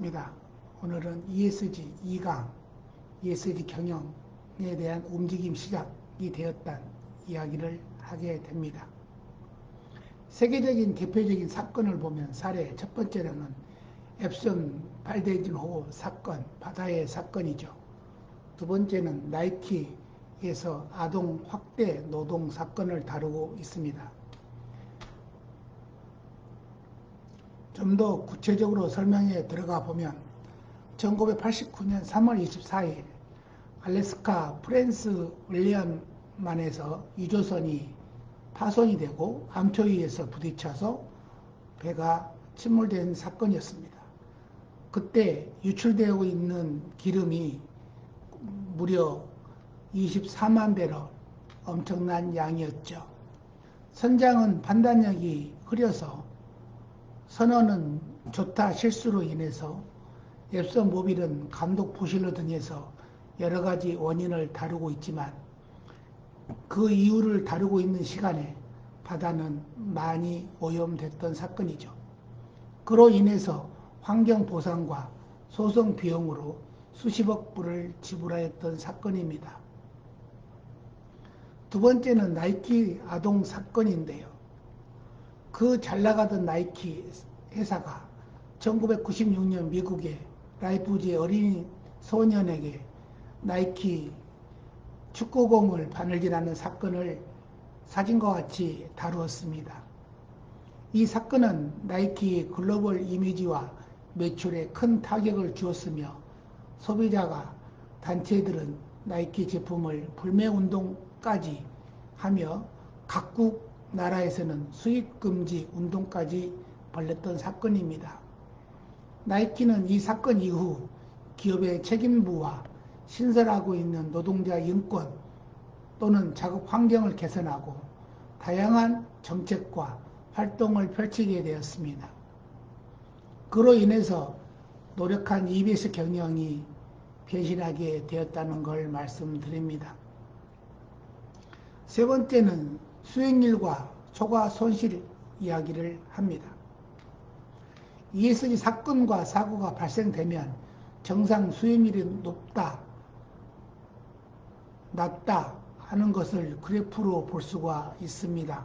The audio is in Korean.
입니다. 오늘은 ESG 2강, ESG 경영에 대한 움직임 시작이 되었다는 이야기를 하게 됩니다. 세계적인 대표적인 사건을 보면 사례 첫 번째로는 앱슨 발대진호 사건, 바다의 사건이죠. 두 번째는 나이키에서 아동 확대 노동 사건을 다루고 있습니다. 좀 더 구체적으로 설명에 들어가 보면 1989년 3월 24일 알래스카 프랜스 윌리엄만에서 유조선이 파손이 되고 암초 위에서 부딪혀서 배가 침몰된 사건이었습니다. 그때 유출되고 있는 기름이 무려 24만 배럴 엄청난 양이었죠. 선장은 판단력이 흐려서 선언은 좋다 실수로 인해서 앱선 모빌은 감독 부실로 등해서 여러 가지 원인을 다루고 있지만 그 이유를 다루고 있는 시간에 바다는 많이 오염됐던 사건이죠. 그로 인해서 환경 보상과 소송 비용으로 수십억 불을 지불하였던 사건입니다. 두 번째는 나이키 아동 사건인데요. 그 잘 나가던 나이키 회사가 1996년 미국의 라이프지의 어린 소년에게 나이키 축구공을 바늘질하는 사건을 사진과 같이 다루었습니다. 이 사건은 나이키의 글로벌 이미지와 매출에 큰 타격을 주었으며 소비자가 단체들은 나이키 제품을 불매 운동까지 하며 각국 나라에서는 수입 금지 운동까지 벌렸던 사건입니다. 나이키는 이 사건 이후 기업의 책임부와 신설하고 있는 노동자 인권 또는 작업 환경을 개선하고 다양한 정책과 활동을 펼치게 되었습니다. 그로 인해서 노력한 EBS 경영이 배신하게 되었다는 걸 말씀드립니다. 세 번째는 수익률과 초과 손실 이야기를 합니다. ESG 사건과 사고가 발생되면 정상 수익률이 높다, 낮다 하는 것을 그래프로 볼 수가 있습니다.